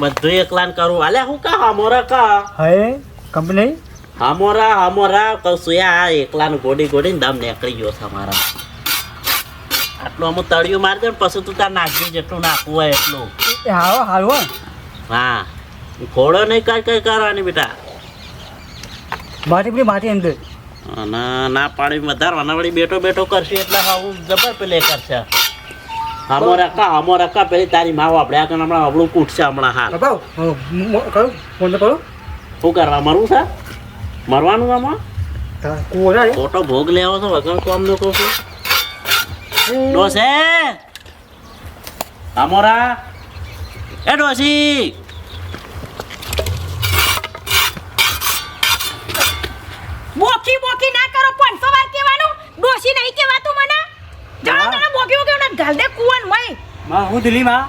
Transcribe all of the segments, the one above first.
બધું એકલાન કરું. અલે હું કા હમોરા કા? હે? કંપની હમોરા હમોરા કહું છું આ એકલાન ગોડી ગોડીને દમ નીકળી ગયો છે મારા. આટલું અમુક તળિયું મારી દે ને પછી તું તાર નાખજે જેટલું નાખવું હોય એટલું. હારો હારો હા. ઘોડો નહીં કઈ કઈ કરવાની બેટા. માટી પેલી માટી અંદર. ના પાણી વધારવાના વળી બેઠો બેઠો કરશે એટલે હું જબર પેલે કરશે. હમો રકા હમો રકા પેલી તારી માવ આપણે આગળ હમણાં આપણું કૂટશે હમણાં હાલ હું ફોન કરો. શું કરવા મરવું છે? મરવાનું આમાં? ખોટો ભોગ લેવો છો વગર કોમ નો કહું છું. ડોસે? હમોરા એ ડોસી! બોકી બોકી ના કરો પાંચસો વાર કહેવાનું. ડોસી નહીં કહેવાતું મને. જણા તને બોકી બોકી ગાલ દે માં હું દિલ્હીમાં?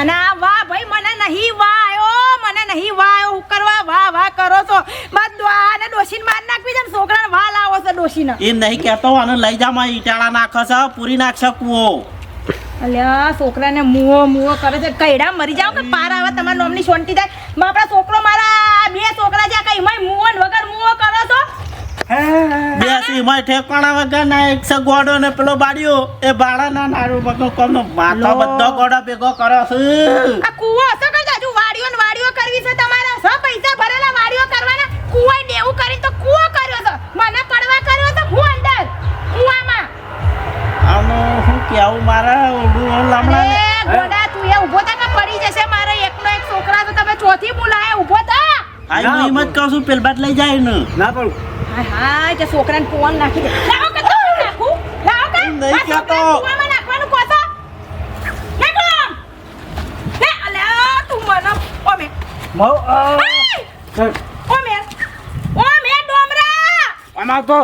અને આ વાહ ભાઈ મને નહીં વાહ આયો મને નહીં વાહ આયો હું કરવા વાહ વાહ કરો છો. બાદ આને ડોશીને માર નાખવી છે ને છોકરાને વાહ લાવો છો ડોશીના. એ નહીં કહેતો અને લઈ જા માં ઈટાળા નાખે છો પૂરી નાખશે કુઓ અલ્યા છોકરાને મુઓ મુઓ કરે છે. કઈડા મરી જાવ કે પાર આવે તમારા નોમની શોંટી થાય. બાપડા છોકરો મારા બે છોકરા છે કઈ મય મુઓ વગર મુઓ કરો છો? બેસી મય ઠેકાણા વગર ના એક ગોડો ને પેલો બાડ્યો એ બાળા ના નારું બગો કોમનો માથો. બધો ગોડો ભેગો કરો છે. આ કુવો હશે કઈ જાજુ વાડીઓ ને વાડીઓ કરવી છે તમારે? સ પૈસા ભરેલા વાડીઓ કરવાના? કૂવાય દેવું કરી તો કુવો કર્યો છે મને પડવા કર્યો તો હું અંદર? કુવામાં. આનો શું કેવું મારા? ઓલું એ ગોડા તું એ ઊભો તા કે પડી જશે મારે? એકનો એક છોકરા તો તમે ચોથી બોલાય ઊભો તા આ હું એમ જ કહું છું પેલ બાદ લઈ જાય ને. ના પડું હાય હાય કે છોકરાને કૂવામાં નાખી દે. લાવો કે તમે નાખું? લાવો કે? નહીં કહેતો. કૂવામાં નાખવાનું કહો છો? નાખો લે અલ્યા તું મને ઓમે હાય! ઓમે ઓમે ડોમરા! અમાર તો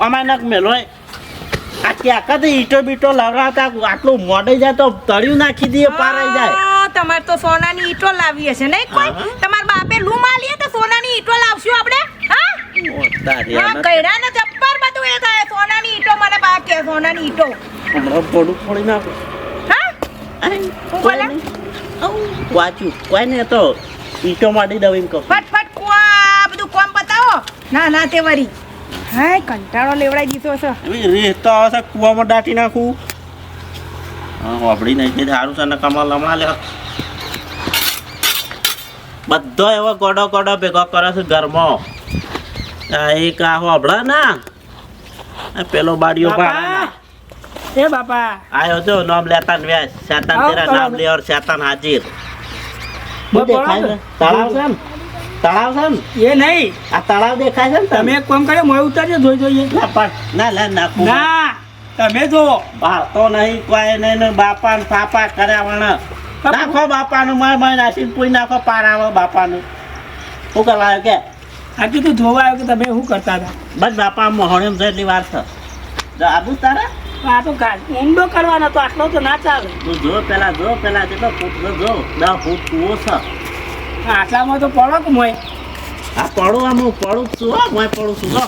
અમાર નક મેલો આ ક્યાં કદી ઈટો બીટો લગાવતા આટલું મોડે જાય તો તળિયું નાખી દઈએ પારાઈ જાય. તમારે તો સોનાની ઈંટો લાવી હશે નહીં કોઈ હા. તમારા બાપે લૂ માલીએ તો સોનાની ઈંટો લાવશું આપણે હા ઓ, તારી હા ને જબ્બર બધું એ થાય. સોનાની ઈંટો મને બા કે સોનાની ઈંટો. હમણાં પડું ફોડી નાખું. હા? આય, બોલે? નહીં. આઉ, કોઈ ને તો ઈટો માડી દઉં એમ કહું. ફટફટ કુવા બધું કોમ બતાવો. ના ના તે વરી. હાય કંટાળો લેવડાઈ દીધો છે. એવી રીત તો આવશે કૂવામાં દાટી નાખું. હા વાપડી નહીં સારું છે ને કમળ હમણાં લે. બધો એવો ગોડો ગોડો ભેગો કરે છે ઘરમાં. આ એક આ હોબળા ના? પેલો બાડીઓ બાપા! એ બાપા! આયો જો નામ લેતા ને વ્યાસ. શેતાન તેરા નામ લે ઓર શેતાન હાજીર. બહુ દેખાય છે? તળાવ છે તળાવ છે એ નહીં. આ તળાવ દેખાય છે ને તમે એક કામ કર્યો મોય ઉતારજો જોઈ જોઈએ. ના પણ ના લે નાખું ના તમે જો તો નહીં કોઈ નહીં બાપા ને પાપા કર્યા વણ. નાખો બાપાનું મય મય નાસીને પૂઈ નાખો પારાવો બાપાનું. શું કરવા કે? આટલું તું જોવા આવ્યો કે તમે શું કરતા હતા? બસ બાપા મોહણેમ છે એટલી વાર છે. આબુ તારા? આ તો ઊંડો કરવાનો તો આટલો તો ના ચાલે. તું જો પેલા જો પેલા કેટલો ફૂટ જો જો. દસ ફૂટ કૂવો છે. આટલામાં તો પડો કે મોય. આ પડું આમ હું પડું છું હો. મોય પડું છું જો.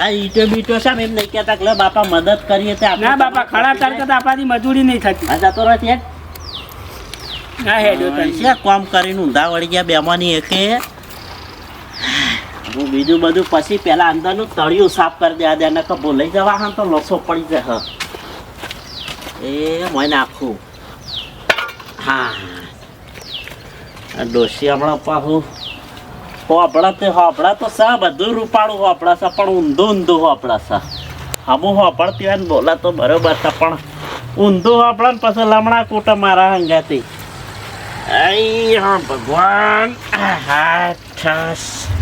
આ ઈટો બીટો છે ને એમ નહીં કહેતા કે લે બાપા મદદ કરીએ તે ના બાપા ખડા તારકે તો આપણાથી મજૂરી નહીં થતી. આ જતો રહે છે ના હેડ્યો તને કોમ કરીને ઊંધા વળી ગયા બેમાંની એકે. હું બીજું બધું પછી પેલા અંદરનું તળિયું સાફ કરી દે દે કબો લઈ જવા હા તો લોસો પડી જાય, હ. એ મોય નાખું. હા. ડોસી હમણાં પાછું હોપડા તે હોપડા તો સા, બધું રૂપાળું હોપડા છે પણ ઊંધું ઊંધું હોપડા છે અમુક હોપડતી હોય ને બોલા તો બરોબર છે પણ ઊંધું હોપડા ને પછી લમણા કૂટા મારા હંગાતી હા, ભગવાન. હા છે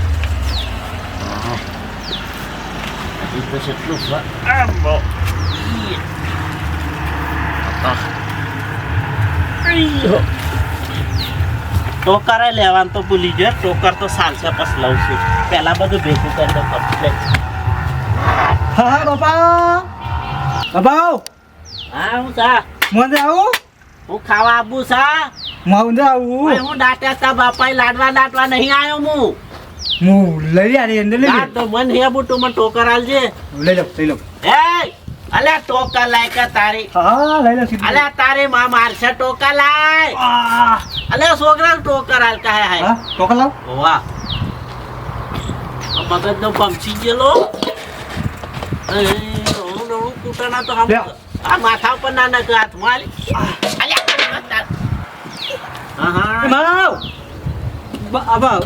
બો. આહ. અయ్యో. ટોકરે લેવાનું તો ભૂલી ગયો ટોકર તો સાલસે પછી લઉં છું પહેલા બધું ભેગું કરી દો કમ્પ્લેટ હા હા બાપા બાપા હા હું સા મને આવું હું ખાવા આવું સા મને આવું હું દાટ્યા તા બાપા લાડવા લાડવા નહીં આવ્યો હું હું લઈ આવી અંદર લઈ હા તો મન હે બુટુ મને ટોકર આલજે. લઈ લઉં લઈ લઉં એ અલ્યા ટોકા લાય કે તારી. હા લઈ લે અલ્યા તારી માં મારશે લાય. છોકરા ટોકર હાલ કાહે હાય હા લાવ. વાહ. મગજ નો પમસી ગયેલો. નવું નવું કૂટણા તો આ માથા ઉપર ના નાખ હાથમાં અલ્યા, હા, હા. બાબા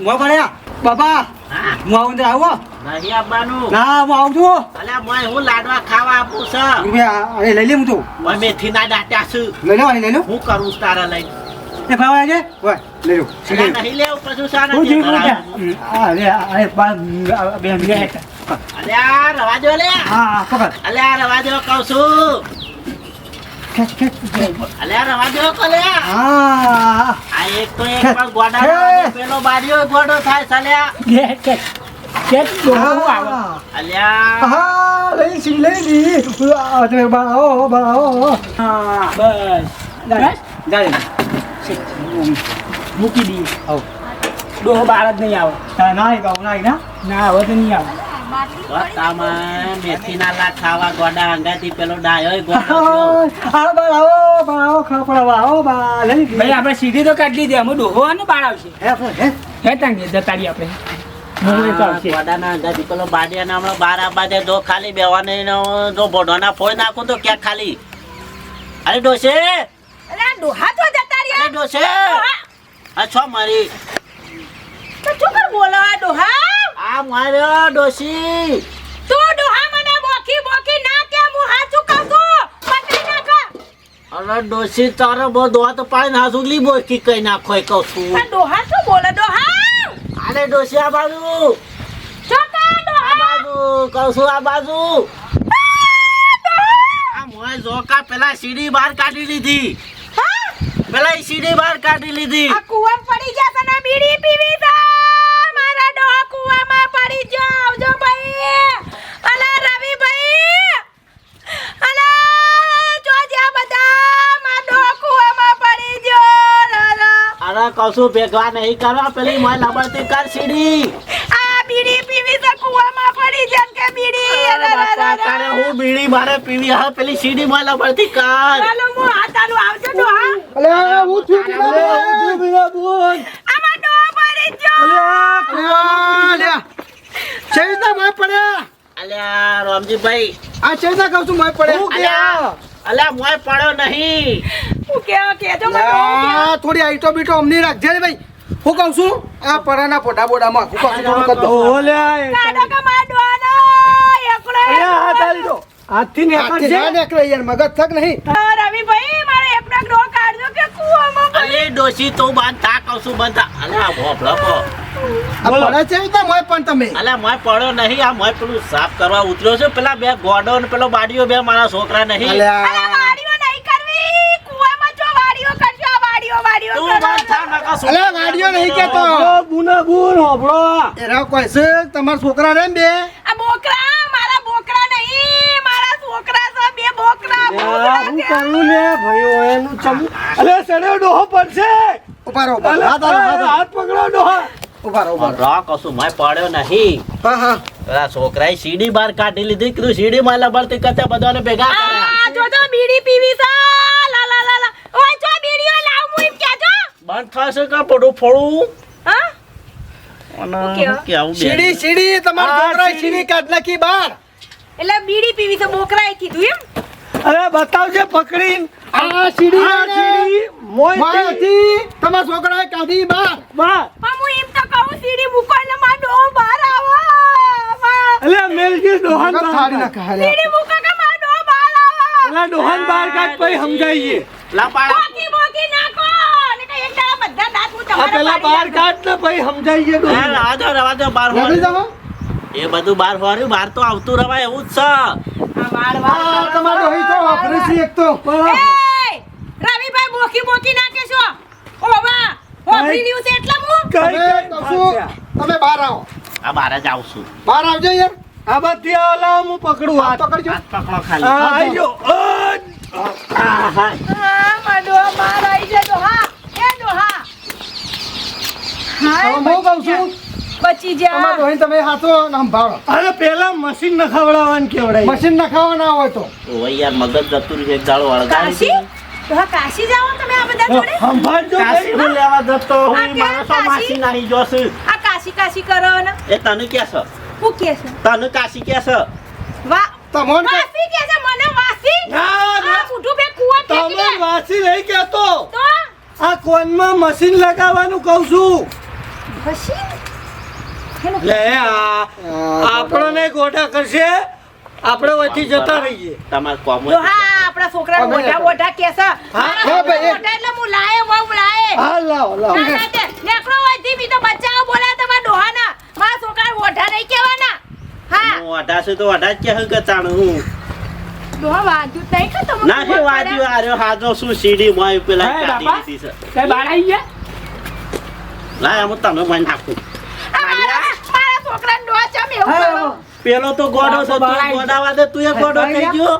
મો પડ્યા. બાબા હા, આવું અંદર આવો નહીં આવવાનું. ના હું આવું છું અલ્યા, મોય હું લાડવા ખાવા આપું છું. રૂપિયા અરે લઈ લે હું તો મોય મેથીના દાંટ્યા છું. લઈ લો લઈ લો હું કરું છું તારા લઈને? એ ભાવ આજે ઓય લઈ લો નહીં લેવું, પછી શાના હું જીવ લે આ બા બે મિનિટ અલ્યા, રવા દો લે. હા પકડ અલ્યા, રવા દો કહું છું. ખેંચ ખેંચ અલ્યા, રવા દો લે. હા. આ એક તો એક. પણ ગોડા પેલો બારીઓ ગોડો થાય સાલ્યા કે કે કે આવે? અલ્યા. હા લઈ સી લઈ લી. તમે બા આવો હા બસ. બસ? જાય મૂકી દઈએ. આવો. ડોહો બાર જ નહીં આવે. ના ના ના. ના હવે તો નહીં આવે. બતામાં મેથીના લાડ ખાવા ગોડા અંગાથી પેલો ડાયો ગોડો થયો. આ આવો બા આવો ખાપડા આવો બા ભાઈ આપણે સીધી તો કાઢી દે અમે ડોહો અને બાર આવશે. હે હે હે. તાંગે જતા રહીએ આપણે ગોડાના અંગાથી પેલો બાડિયાના હમણાં બાર આબા દે જો ખાલી બેવાની જો બોઢોના ફોઈ નાખું તો ક્યાં ખાલી. અરે ડોશે અરે ડોહા તો જતા અરે ડોશે ડોહા. મારી. તો શું કર? બોલો આ ડોહા. આ માર્યો ડોશી. તું ડોહા મને બોકી બોકી ના કે હું હાચું કહું છું પકડી નાખ. અરે ડોશી તારો બહુ દોત પાડીને હાસુગલી બોકી કઈ નાખો એ કહું છું. ડોહા શું બોલે? ડોહા! અરે ડોશી આ બાજુ. આ બાજુ કહું છું આ બાજુ. આ મોય જોકા પેલા સીડી બહાર કાઢી લીધી. હા? પેલા સીડી બહાર કાઢી લીધી. આ કુવામાં પડી ગયા છે ને બીડી પીવી છે મારા ડોહા કુવામાં પડી ગયો આવજો ભાઈ અલા રવિ ભાઈ અલા જો જ્યાં બધા મારા ડોહા કુવામાં પડી ગયો અરે કહું ભેગવા નહીં કરવા પેલી મોય લબડતી કર સીડી. આ બીડી પીવી તો કુવામાં પડી જન કે બીડી. તારે હું બીડી મારે પીવી? હા પેલી સીડી મોય લબડતી કર. ચાલો હું હાથાનું આવજો ડોહા અલે હું છું બિના. હું બીડા બોલ આમાં ડો પડી જો અલે ચેતા મોય પડ્યા? અલ્યા રામજીભાઈ. આ ચેતા કહું છું મોય પડ્યા? અલ્યા અલ્યા મોય પડ્યો નહીં. થોડી આઈટો બીટો અમને રાખજે ને ભાઈ. હું કહું છું આ પરાના પોટા બોડામાં હું કહું છું થોડું કરી દો. હાથથી ના યાર મગજ થક નહીં. મારે કાઢજો કે કૂવામાં અલે તું બંધ કહું છું બંધ પડે છે તો મોય પણ તમે. અલ્યા મોય પડ્યો નહીં આ મોય પેલું સાફ કરવા ઉતર્યો છે. પેલા બે ગોડો ને પેલો બાડીઓ બે મારા છોકરા નહીં. અલા, અલ્યા વાડીઓ નહીં કરવી કૂવામાં જો વાડીઓ કરજો આ વાડીઓ વાડીઓ તું કરો. બંધ થા નકા છોકરા અલ્યા નહીં કેતો બુના બુન હોબળો એરા કોઈ છે? તમારા છોકરા રે બે? આ બોકરા મારા બોકરા નહીં મારા છોકરા છે બે બોકરા બોકરા છે. લે ભાઈ એનું ચમ અલે સડે ડોહો પડશે. ઊભા રહો હાથ હાલો, હાથ હાથ પકડો ડોહા. ઉપર રહો રા કશું મોય પડ્યો નહીં. હા હા. પેલા છોકરાએ સીડી બહાર કાઢી લીધી કીધું સીડી માં લબડતી કરતે બધાને ભેગા જો તો બીડી પીવી છે લા લા લા લા ઓય જો બીડીઓ લાવ હું એમ બંધ થશે પડું હા? કેવું? કેવું સીડી સીડી તમારા સીડી. કાઢ નાખી બહાર. એટલે બીડી પીવી તો બોકરાએ કીધું એમ? અરે બતાવજે પકડી. આ સીડી આ સીડી મોય મારાથી છોકરાએ કાઢી બહાર. બા પણ હું એમ તો કહું સીડી મૂકો એટલે મારો ડોહો બહાર આવો. અલે મેલજી ડોહાન બહાર કાઢ. સીડી મૂકો કે મારો ડોહો બહાર આવો. અલા ડોહાન બહાર કાઢ પછી સમજાઈએ. લાપાડા. બોકી બોકી નાખો ને કે એક દાડા બધા દાંત હું આ પેલા. કાઢ ને સમજાઈએ હા, બહાર નીકળી ફોડ્યું. જાઓ. એ બધું બાર ફોડ્યું, બાર તો આવતું રવાય એવું જ છે. આ તમારો ડોહી તો વાપરે છે એક તો. રવિભાઈ બોકી બોકી નાખે છો. ઓ બા હોભરી રહ્યું છે એટલે હું? કઈ તમે કઈ તમે બહાર આવો. આ બહાર જ આવશું બહાર આવજો યાર. આ બધી આલા હું પકડું હાથ. પકડજો. હાથ પકડો આ ખાલી. હા, હા. હા. મારો આવી ડોહા હવે હું કહું છું બચી જા તમારે તમે હાથો સંભાળો. અરે પેલા મશીન નખાવડાવવાનું કેવડાય મશીન નખાવા ના હોય તો. ઓય યાર મગજ જતું રહ્યું એક દાડો કાશી? તો કાશી જાઓ તમે આ બધા જોડે? સંભાળજો કાશી હું લેવા જતો હું માણસો કાશી? માસી નાહી જોશે આ કાશી કાશી કરો ને. એ તને કે છે? હું કે છે? તને કાશી કે છે? વા તમોન કે કે છે મને? વાસી? ના, ના. આ મોઢું બે કુવા ફેંકી તમે દે. વાસી નહીં કેતો તો? આ કોનમાં મશીન લગાવવાનું કહું છું. લે આ આપણને ગોઠા કરશે. આપણે વચ્ચે જતા રહીએ. તમારે કોમ જો હા આપણા છોકરા મોઢા. મોઢા કે હા, ભાઈ, મોઢા એટલે હું લાયે લાયે. હા લાવ લાવ. નેકરો હોયથી બી તો બચાવ બોલા તમાર ડોહાના. મારા છોકરા ઓઢા નહીં કેવાના હા, હું છે તો અઢાર જ કે હું ગચાણું હું? ડોહા જ નહીં કે તમે ના હે વાજ્યું આર્યો હાજો શું સીડી મોય પેલા કાઢી દીધી છે. કઈ બાળાઈ ગયા? લાય હું તમે મને નાખું. મારા છોકરાને ડોહા ચમ એવું પેલો તો ગોડો છે બાપા તું ગોડાવા દે તું એ ગોડો થઈ ગયો.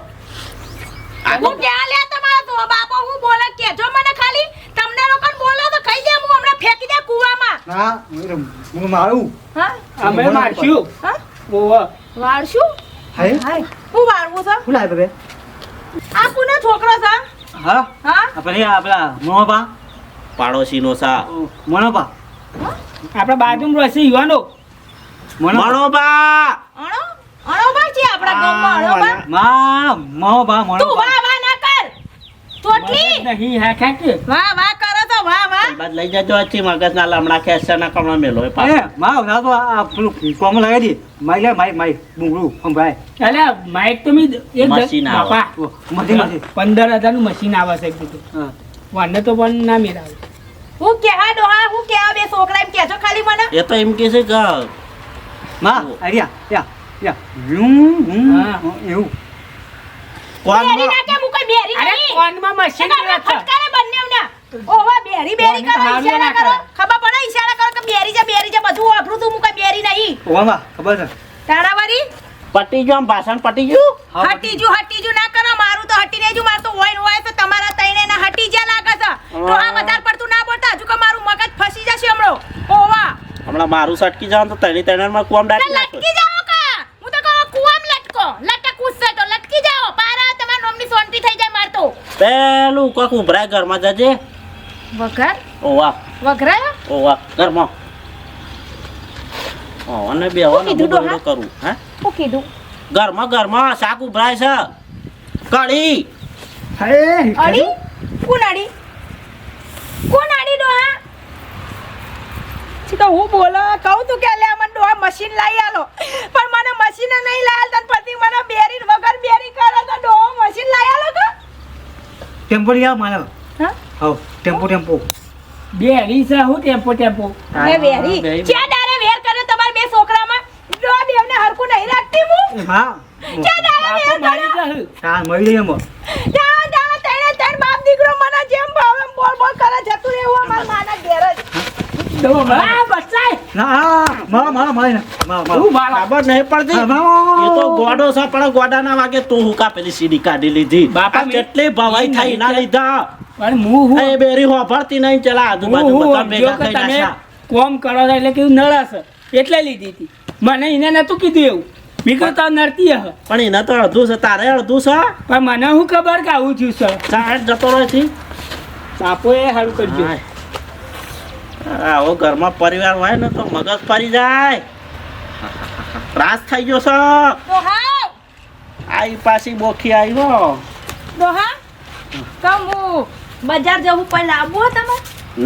આ તો હું ક્યાં લ્યા તમારા તો? બાપો હું બોલે કહેજો મને ખાલી. તમને લોકોને બોલો તો ખાઈ દે હું હમણાં ફેંકી દે કુવામાં. ના હું હું મારું? હા? અમે મારશું. હા? ઓહો. વાળશું હે હાય. હું વાળવું છે? શું લાવે બે આ કોનો છોકરો છે? હા. હા? આપણે મોણોપા પાડોશીનો સા મોણોપા આપણા બાજુમાં રહેશે યુવાનો. મણોબા. અણો? અણો ભાઈ છે આપણા ગામમાં અણો બા માં મોણોપા તું મોણોપા વાહ વાહ ના કર. ચોટલી. નહીં હા ખાકે વાહ વાહ કરો તો વાહ વાહ. બાદ લઈ જજો આથી મગજ ના લમણા કેસર ના કમણા મેલો એ પાછો. માં ના તો આ પેલું કોમ લગાવી દી માઈ લે માઈ માઈ બુંગળું સંભળાય. અલે માઇક તો મી એક મશીન આવે. બાપા. મધી મધી પંદર હજારનું મશીન આવે છે કીધું હા. વાને તો પણ ના મેળાવે હું કે હા ડોહા હું કે આ બે છોકરા એમ કહેજો ખાલી મને? એ તો એમ કે છે કે માં આર્યા યા યા હમ, હમ, એવું. કોનમાં ના કે હું કોઈ બેરી અરે કોનમાં મશીન એના રાખે ફટકારે બંનેવના. ઓહો બેરી બેરી કરો ઈશારા કરો. ખબર પડે ઈશારા કરો કે બેરી છે બેરી છે બધું વાપરું તું હું કોઈ બેરી નહીં. ઓવામાં ખબર છે. પટી જો આમ ભાષણ પટી ગયું જો હટી જો ના કરો મારું તો હટી નહીં મારું તો હોય ને હોય તો તમારા તઈને ના હટી જ્યાં લાગે છે. તો આ વધારે પડતું ના બોલતા હજુ કે મારું મગજ ફસી જશે હમણાં. ઓવા. હમણાં મારું સટકી જાવ તો તણી તણામાં માં કુવામ ડાટી લટકી જાઓ કા? હું તો કહું કુવામ લટકો. લટક કૂદશે તો લટકી જાઓ. પારા તમાર નોમની સોંટી થઈ જાય માર તો. પેલું કોક ઉભરાય ઘરમાં જજે. વઘર? ઓવા. વઘરાયો? ઓવા ઘરમાં. ઓ અને બે કીધું ડોહા? કરું હા? હું કીધું. ઘરમાં ઘરમાં શાક ઉભરાય છે. કળી હે અડી? કોણ અડી? કોણ અડી ડોહા? છી તો હું બોલો કહું તું કે લે મને ડોહા મશીન લાવી આલો. પણ મને મશીન નહીં લાયલ તન પછી મને બેરી વગર બેરી કરે તો ડોહો મશીન લાવી આલો તો ટેમ્પો લઈ આવ મારે. હા? હા ટેમ્પો ટેમ્પો. બેરી છે હું ટેમ્પો ટેમ્પો? મે વેરી બે- ક્યાં દારે વેર કર્યો તમારા બે છોકરામાં ડોહા બેવને હરખું નહીં રાખતી હું. હા ક્યાં દારે બાપા વેર મારી કર્યો હા મળી લઈએ જા જા તણે તણ બાપ દીકરો મને જેમ ભાવે બોલ બોલ કરે જતું રહેવું અમાર માના ઘેર જ. ડોહા બચાય ના હા મારા મારા મારી મારા હું મારા. નહીં પડતી? એ તો ગોડો છે પણ ગોડાના વાગે તું હુકા પેલી સીડી કાઢી લીધી? બાપા, કેટલી ભવાઈ થઈ ના લીધા? પણ હું હું એ બેરી હોભળતી નહીં ચલા આજુબાજુ બધા ભેગા થઈ તમે કોમ કરો એટલે કીધું નળાશ. એટલે લીધી હતી. મને એને નતું કીધું એવું. મેં કીધું નડતી હે પણ એને તો અડધું છે તારે અડધું છે? પણ મને શું ખબર કે આવું થયું છે? સાહેબ જતો રહે છે? સાપો એ સારું કરજો. આવો ઘરમાં પરિવાર હોય ને તો મગજ ફરી જાય. ત્રાસ થઈ ગયો છે. આઈ પાછી બોખી આવ્યો. દોહા કમુ હું બજાર જવું પણ લાવવું તમે?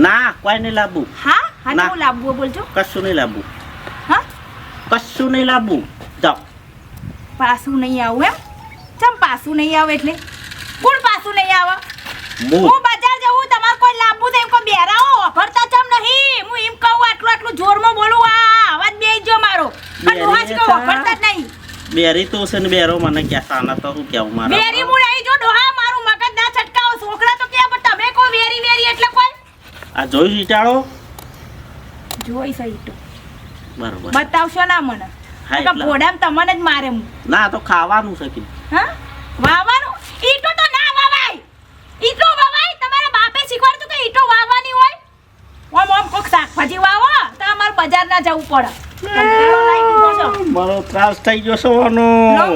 ના કોઈ નહીં લાવવું હા? હા ના. હું લાવવું બોલજો. કશું નહીં લાવવું હા? કશું નહીં લાવવું પાછું નહીં આવું એમ? ચમ પાછું નહીં આવે એટલે? કોણ પાછું નહીં આવે? હું બજાર જવું તમારે કોઈ લાંબુ એમ કોઈ બેરાવો ભરતા ચમ નહીં. હું એમ કહું આટલું આટલું જોરમાં બોલું આ અવાજ બે જો મારો. પણ બેરી ડોહા જ કહું હતા. જ નહીં. બેરી તો છે ને બેરો મને કહેતા આના તો હું કેવું મારા બેરી હું નહીં જો ડોહા મારું મગજ ના છટકાવો છોકરા તો કે પણ તમે કોઈ વેરી વેરી એટલે કોઈ? આ જોઈ ઈટાળો? જોઈ સહી તો. બરોબર. બતાવશો ના મને. ભોડામ તમને જ મારે હું ના તો ખાવાનું છે કે હા? વાવવાનું? ઈટો તો ના વાવાય. ઈટો વાવાય? તમારા બાપે શીખવાડ્યું કે ઈટો વાવવાની હોય? ઓમ ઓમ કોક શાકભાજી વાવો તો અમારે બજાર ના જવું પડે. મારો ત્રાસ થઈ ગયો લો,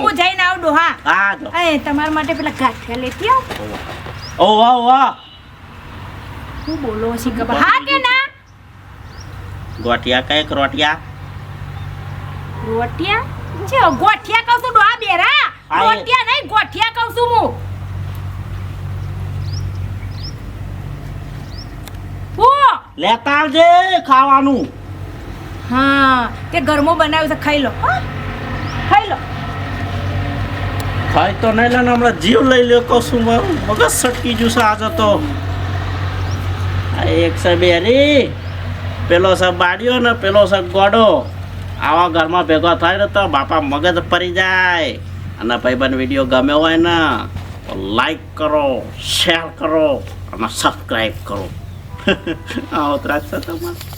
હું જઈને આવડો હા. હા એ તમારા માટે પેલા ગાંઠિયા લેતી આવ. ઓ વાહ વાહ હું બોલો શી હા કે ના? ગોટિયા કંઈક રોટિયા? રોટિયા છે ગોઠિયા કહું છું ડોહા બેરા રોટિયા નહીં ગોઠિયા કહું છું હું. લેતા આવજે ખાવાનું. હા તે ઘરમાં બનાવ્યું છે ખાઈ લો હો? ખાઈ લો. ખાઈ તો નહીં લે ને હમણાં જીવ લઈ લ્યો કહું છું મારું મગજ સટકી ગયું છે આજે તો. એક છે બેરી પેલો છે બાડ્યો ને પેલો છે ગોડો. આવા ઘરમાં ભેગો થાય ને તો બાપા મગજ પડી જાય. અને ભાઈબંધ વીડિયો ગમે હોય ને, તો લાઈક કરો શેર કરો અને સબસ્ક્રાઈબ કરો. આવો ત્રાસ તમારે?